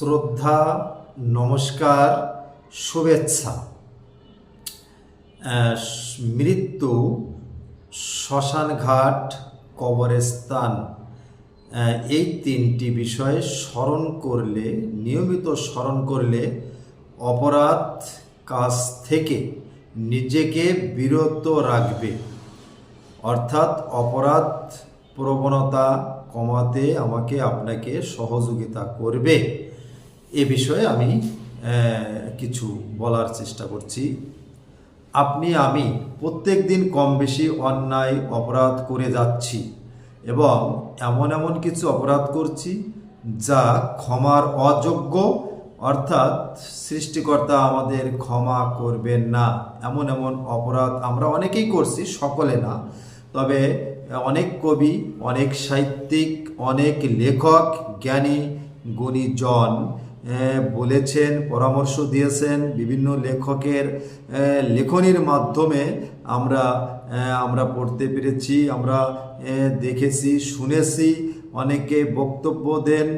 শ্রদ্ধা, নমস্কার, শুভেচ্ছা। মৃত্যু শ্মশানঘাট কবরস্থান। এই তিনটি বিষয়ে স্মরণ করলে, নিয়মিত স্মরণ করলে অপরাধ কাজ থেকে নিজেকে বিরত রাখবে। অর্থাৎ অপরাধ প্রবণতা কমাতে আমাকে আপনাকে সহযোগিতা করবে। এ বিষয়ে আমি কিছু বলার চেষ্টা করছি। আপনি, আমি প্রত্যেক দিন কম বেশি অন্যায় অপরাধ করে যাচ্ছি এবং এমন এমন কিছু অপরাধ করছি যা ক্ষমার অযোগ্য, অর্থাৎ সৃষ্টিকর্তা আমাদের ক্ষমা করবেন না। এমন এমন অপরাধ আমরা অনেকেই করছি, সকলে না। তবে অনেক কবি, অনেক সাহিত্যিক, অনেক লেখক, জ্ঞানী, গুণীজন বলেছেন, পরামর্শ দিয়েছেন বিভিন্ন লেখকের লেখনির মাধ্যমে আমরা আমরা পড়তে পেরেছি, আমরা দেখেছি, শুনেছি। অনেকে বক্তব্য দেন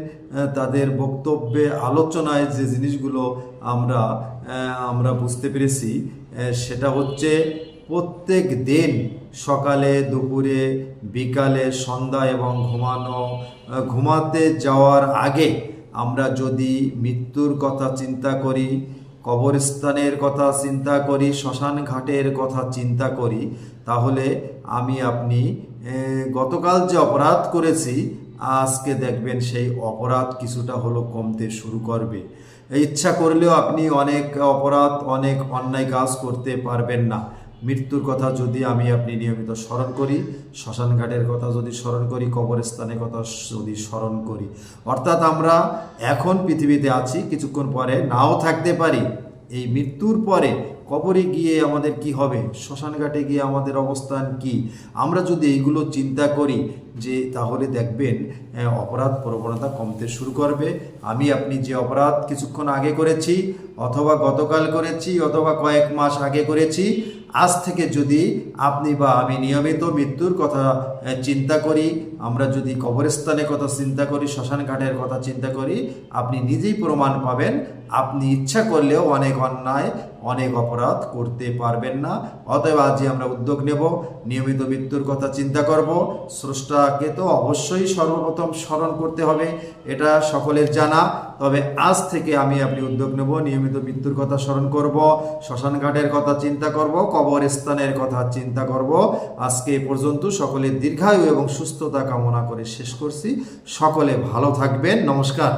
তাদের বক্তব্যে, আলোচনায় যে জিনিসগুলো আমরা আমরা বুঝতে পেরেছি সেটা হচ্ছে প্রত্যেক দিন সকালে, দুপুরে, বিকালে, সন্ধ্যা এবং ঘুমানো ঘুমাতে যাওয়ার আগে আমরা যদি মৃত্যুর কথা চিন্তা করি, কবরস্থানের কথা চিন্তা করি শ্মশান ঘাটের কথা চিন্তা করি, তাহলে আমি আপনি গতকাল যে অপরাধ করেছি, আজকে দেখবেন সেই অপরাধ কিছুটা হলো কমতে শুরু করবে। ইচ্ছা করলেও আপনি অনেক অপরাধ, অনেক অন্যায় কাজ করতে পারবেন না। মৃত্যুর কথা যদি আমি আপনি নিয়মিত স্মরণ করি, শ্মশানঘাটের কথা যদি স্মরণ করি, কবরস্থানের কথা যদি স্মরণ করি। অর্থাৎ আমরা এখন পৃথিবীতে আছি, কিছুক্ষণ পরে নাও থাকতে পারি। এই মৃত্যুর পরে কবরে গিয়ে আমাদের কি হবে? শ্মশানঘাটে গিয়ে আমাদের অবস্থান কি? আমরা যদি এইগুলো চিন্তা করি যে তাহলে দেখবেন অপরাধ প্রবণতা কমতে শুরু করবে। আমি, আপনি যে অপরাধ কিছুক্ষণ আগে করেছি, অথবা গতকাল করেছি, অথবা কয়েক মাস আগে করেছি, আজ থেকে যদি আপনি বা আমি নিয়মিত মৃত্যুর কথা চিন্তা করি, আমরা যদি কবরস্থানের কথা চিন্তা করি, শ্মশান ঘাটের কথা চিন্তা করি, আপনি নিজেই প্রমাণ পাবেন আপনি ইচ্ছা করলেও অনেক অন্যায়, অনেক অপরাধ করতে পারবেন না। অতএব আজই আমরা উদ্যোগ নেব, নিয়মিত মৃত্যুর কথা চিন্তা করব। স্রষ্টাকে তো অবশ্যই সর্বপ্রথম স্মরণ করতে হবে, এটা সকলের জানা। তবে আজ থেকে আমি আপনি উদ্যোগ নেব, নিয়মিত মৃত্যুর কথা স্মরণ করব শ্মশান ঘাটের কথা চিন্তা করব, কবরস্থানের কথা চিন্তা করব। আজকে এ পর্যন্ত সকলের দীর্ঘায়ু এবং সুস্থতা কামনা করে শেষ করছি। সকলে ভালো থাকবেন। নমস্কার।